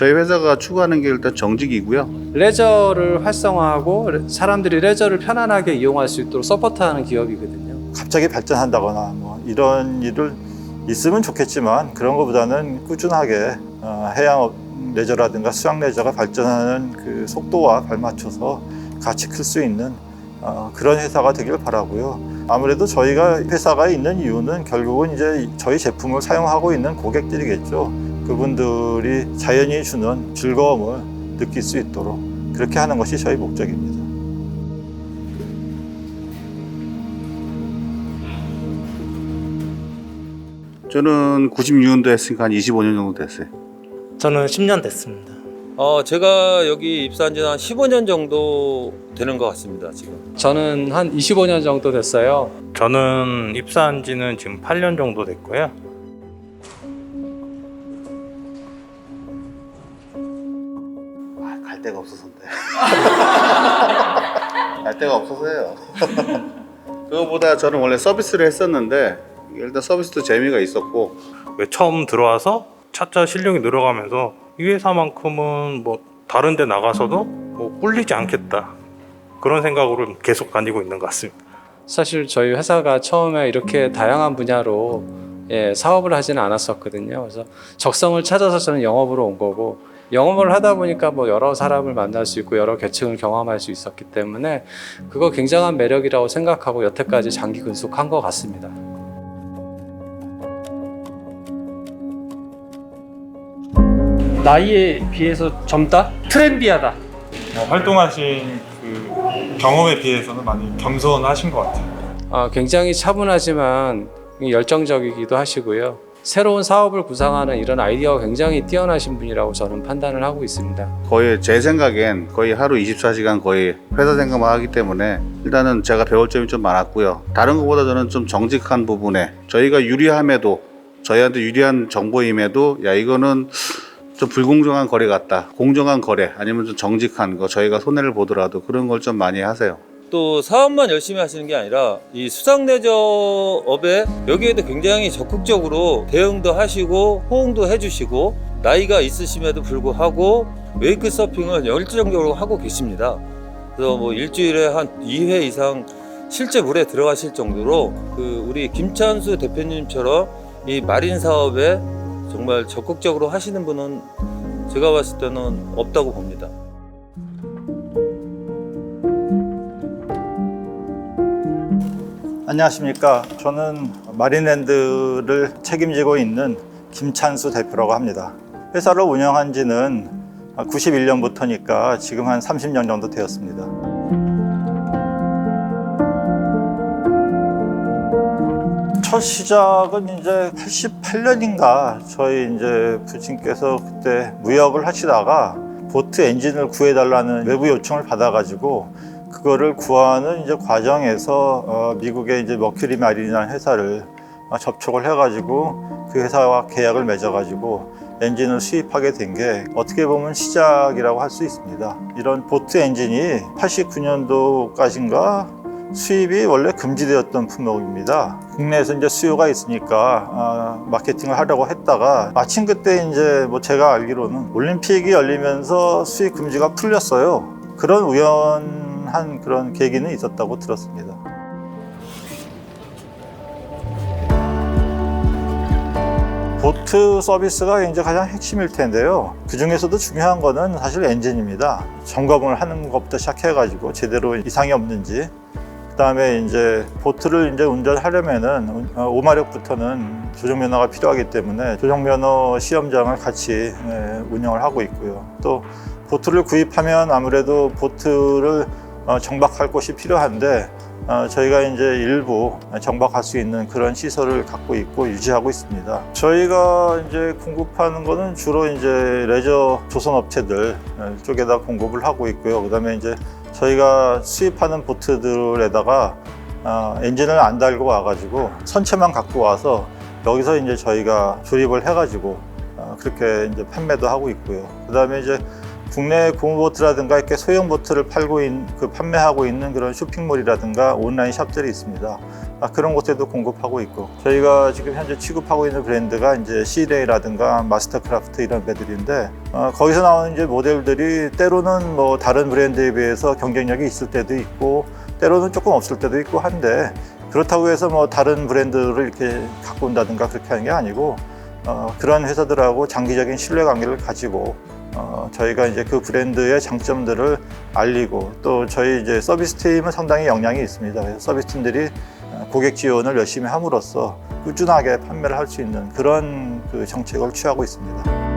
저희 회사가 추구하는 게 일단 정직이고요. 레저를 활성화하고 레- 사람들이 레저를 편안하게 이용할 수 있도록 서포트하는 기업이거든요. 갑자기 발전한다거나 뭐 이런 일을 있으면 좋겠지만 그런 것보다는 꾸준하게 어, 해양 레저라든가 수양 레저가 발전하는 그 속도와 발맞춰서 같이 클 수 있는 어, 그런 회사가 되길 바라고요. 아무래도 저희가 회사가 있는 이유는 결국은 이제 저희 제품을 사용하고 있는 고객들이겠죠. 그분들이 자연이 주는 즐거움을 느낄 수 있도록 그렇게 하는 것이 저희 목적입니다. 저는 96년도 했으니까 한 25년 정도 됐어요. 저는 10년 됐습니다. 어, 제가 여기 입사한 지는 한 15년 정도 되는 것 같습니다, 지금. 저는 한 25년 정도 됐어요. 저는 입사한 지는 지금 8년 정도 됐고요. 데가 없어서요. 그거보다 저는 원래 서비스를 했었는데 일단 서비스도 재미가 있었고 왜 처음 들어와서 차차 실력이 늘어가면서 이 회사만큼은 뭐 다른 데 나가서도 뭐 꿀리지 않겠다. 그런 생각으로 계속 다니고 있는 것 같습니다. 사실 저희 회사가 처음에 이렇게 다양한 분야로 예, 사업을 하지는 않았었거든요. 그래서 적성을 찾아서 저는 영업으로 온 거고 영업을 하다 보니까 뭐 여러 사람을 만날 수 있고 여러 계층을 경험할 수 있었기 때문에 그거 굉장한 매력이라고 생각하고 여태까지 장기 근속한 것 같습니다. 나이에 비해서 젊다? 트렌디하다. 어, 활동하신 그 경험에 비해서는 많이 겸손하신 것 같아요. 아, 굉장히 차분하지만 열정적이기도 하시고요. 새로운 사업을 구상하는 이런 아이디어가 굉장히 뛰어나신 분이라고 저는 판단을 하고 있습니다. 거의 제 생각엔 거의 하루 24시간 거의 회사 생각만 하기 때문에 일단은 제가 배울 점이 좀 많았고요. 다른 것보다 저는 좀 정직한 부분에 저희가 유리함에도 저희한테 유리한 정보임에도 야 이거는 좀 불공정한 거래 같다. 공정한 거래 아니면 좀 정직한 거 저희가 손해를 보더라도 그런 걸 좀 많이 하세요. 또 사업만 열심히 하시는 게 아니라 이 수상 레저업에 여기에도 굉장히 적극적으로 대응도 하시고 호응도 해주시고 나이가 있으심에도 불구하고 웨이크 서핑을 열정적으로 하고 계십니다. 그래서 뭐 일주일에 한 2회 이상 실제 물에 들어가실 정도로 그 우리 김찬수 대표님처럼 이 마린 사업에 정말 적극적으로 하시는 분은 제가 봤을 때는 없다고 봅니다. 안녕하십니까. 저는 마린랜드를 책임지고 있는 김찬수 대표라고 합니다. 회사를 운영한 지는 91년부터니까 지금 한 30년 정도 되었습니다. 첫 시작은 이제 88년인가 저희 이제 부친께서 그때 무역을 하시다가 보트 엔진을 구해달라는 외부 요청을 받아가지고 그거를 구하는 이제 과정에서 어, 미국의 이제 머큐리 마린이라는 회사를 어, 접촉을 해가지고 그 회사와 계약을 맺어가지고 엔진을 수입하게 된 게 어떻게 보면 시작이라고 할 수 있습니다. 이런 보트 엔진이 89년도까지인가 수입이 원래 금지되었던 품목입니다. 국내에서 이제 수요가 있으니까 아, 마케팅을 하려고 했다가 마침 그때 이제 뭐 제가 알기로는 올림픽이 열리면서 수입 금지가 풀렸어요. 그런 우연 한 그런 계기는 있었다고 들었습니다. 보트 서비스가 이제 가장 핵심일 텐데요. 그 중에서도 중요한 거는 사실 엔진입니다. 점검을 하는 것부터 시작해가지고 제대로 이상이 없는지. 그 다음에 이제 보트를 이제 운전하려면은 5마력부터는 조종면허가 필요하기 때문에 조종면허 시험장을 같이 예, 운영을 하고 있고요. 또 보트를 구입하면 아무래도 보트를 어, 정박할 곳이 필요한데 어, 저희가 이제 일부 정박할 수 있는 그런 시설을 갖고 있고 유지하고 있습니다. 저희가 이제 공급하는 거는 주로 이제 레저 조선 업체들 어, 쪽에다 공급을 하고 있고요. 그다음에 이제 저희가 수입하는 보트들에다가 어, 엔진을 안 달고 와가지고 선체만 갖고 와서 여기서 이제 저희가 조립을 해가지고 어, 그렇게 이제 판매도 하고 있고요. 그다음에 이제 국내 고무보트라든가 이렇게 소형 보트를 팔고 있는 그 판매하고 있는 그런 쇼핑몰이라든가 온라인 샵들이 있습니다. 아, 그런 곳에도 공급하고 있고 저희가 지금 현재 취급하고 있는 브랜드가 이제 시레이라든가 마스터크라프트 이런 배들인데 어, 거기서 나오는 이제 모델들이 때로는 뭐 다른 브랜드에 비해서 경쟁력이 있을 때도 있고 때로는 조금 없을 때도 있고 한데 그렇다고 해서 뭐 다른 브랜드를 이렇게 갖고 온다든가 그렇게 하는 게 아니고 어, 그런 회사들하고 장기적인 신뢰 관계를 가지고 어, 저희가 이제 그 브랜드의 장점들을 알리고 또 저희 이제 서비스 팀은 상당히 역량이 있습니다. 그래서 서비스 팀들이 어, 고객 지원을 열심히 함으로써 꾸준하게 판매를 할 수 있는 그런 그 정책을 취하고 있습니다.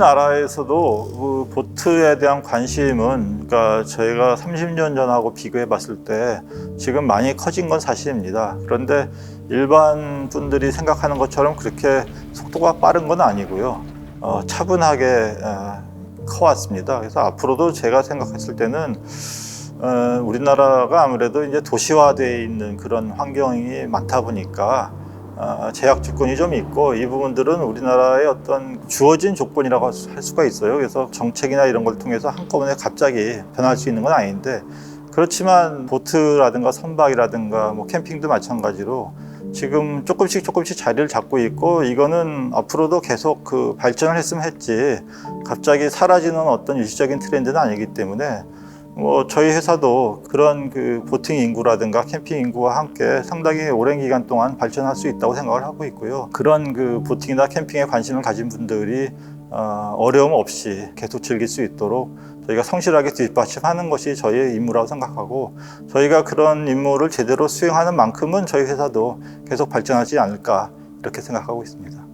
우리나라에서도 그 보트에 대한 관심은 그러니까 저희가 30년 전하고 비교해 봤을 때 지금 많이 커진 건 사실입니다. 그런데 일반 분들이 생각하는 것처럼 그렇게 속도가 빠른 건 아니고요. 어, 차분하게 어, 커왔습니다. 그래서 앞으로도 제가 생각했을 때는 어, 우리나라가 아무래도 이제 도시화되어 있는 그런 환경이 많다 보니까 어, 제약 조건이 좀 있고 이 부분들은 우리나라의 어떤 주어진 조건이라고 할 수- 할 수가 있어요. 그래서 정책이나 이런 걸 통해서 한꺼번에 갑자기 변할 수 있는 건 아닌데 그렇지만 보트라든가 선박이라든가 뭐 캠핑도 마찬가지로 지금 조금씩 조금씩 자리를 잡고 있고 이거는 앞으로도 계속 그 발전을 했으면 했지 갑자기 사라지는 어떤 일시적인 트렌드는 아니기 때문에 뭐 저희 회사도 그런 그 보팅 인구라든가 캠핑 인구와 함께 상당히 오랜 기간 동안 발전할 수 있다고 생각을 하고 있고요. 그런 그 보팅이나 캠핑에 관심을 가진 분들이 어, 어려움 없이 계속 즐길 수 있도록 저희가 성실하게 뒷받침하는 것이 저희의 임무라고 생각하고 저희가 그런 임무를 제대로 수행하는 만큼은 저희 회사도 계속 발전하지 않을까 이렇게 생각하고 있습니다.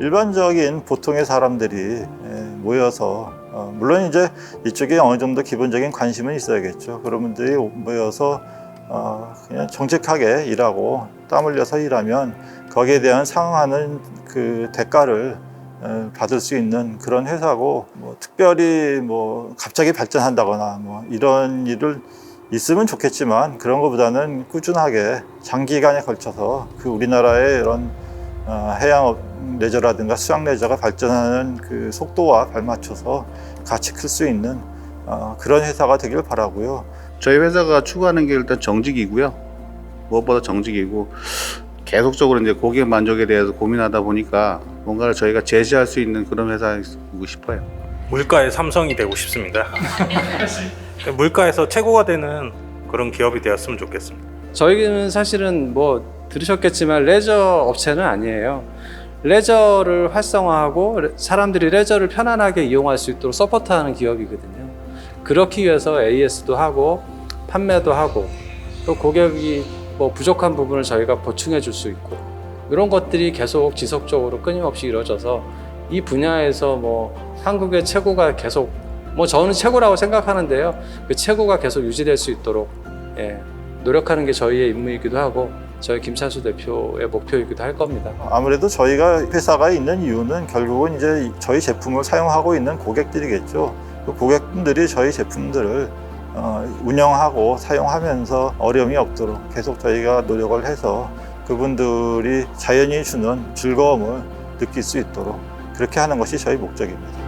일반적인 보통의 사람들이 예, 모여서 어, 물론 이제 이쪽에 어느 정도 기본적인 관심은 있어야겠죠. 그런 분들이 모여서 어, 그냥 정직하게 일하고 땀 흘려서 일하면 거기에 대한 상응하는 그 대가를 어, 받을 수 있는 그런 회사고 뭐 특별히 뭐 갑자기 발전한다거나 뭐 이런 일을 있으면 좋겠지만 그런 것보다는 꾸준하게 장기간에 걸쳐서 그 우리나라의 이런 어, 해양 레저라든가 수양 레저가 발전하는 그 속도와 발맞춰서 같이 클 수 있는 어, 그런 회사가 되길 바라고요. 저희 회사가 추구하는 게 일단 정직이고요. 무엇보다 정직이고 계속적으로 이제 고객 만족에 대해서 고민하다 보니까 뭔가를 저희가 제시할 수 있는 그런 회사이고 싶어요. 물가의 삼성이 되고 싶습니다. 물가에서 최고가 되는 그런 기업이 되었으면 좋겠습니다. 저희는 사실은 뭐 들으셨겠지만 레저 업체는 아니에요. 레저를 활성화하고 레- 사람들이 레저를 편안하게 이용할 수 있도록 서포트하는 기업이거든요. 그렇기 위해서 AS도 하고 판매도 하고 또 고객이 뭐 부족한 부분을 저희가 보충해 줄 수 있고 이런 것들이 계속 지속적으로 끊임없이 이루어져서 이 분야에서 뭐 한국의 최고가 계속 뭐 저는 최고라고 생각하는데요. 그 최고가 계속 유지될 수 있도록 예, 노력하는 게 저희의 임무이기도 하고 저희 김찬수 대표의 목표이기도 할 겁니다. 아무래도 저희가 회사가 있는 이유는 결국은 이제 저희 제품을 사용하고 있는 고객들이겠죠. 그 고객분들이 저희 제품들을 어, 운영하고 사용하면서 어려움이 없도록 계속 저희가 노력을 해서 그분들이 자연이 주는 즐거움을 느낄 수 있도록 그렇게 하는 것이 저희 목적입니다.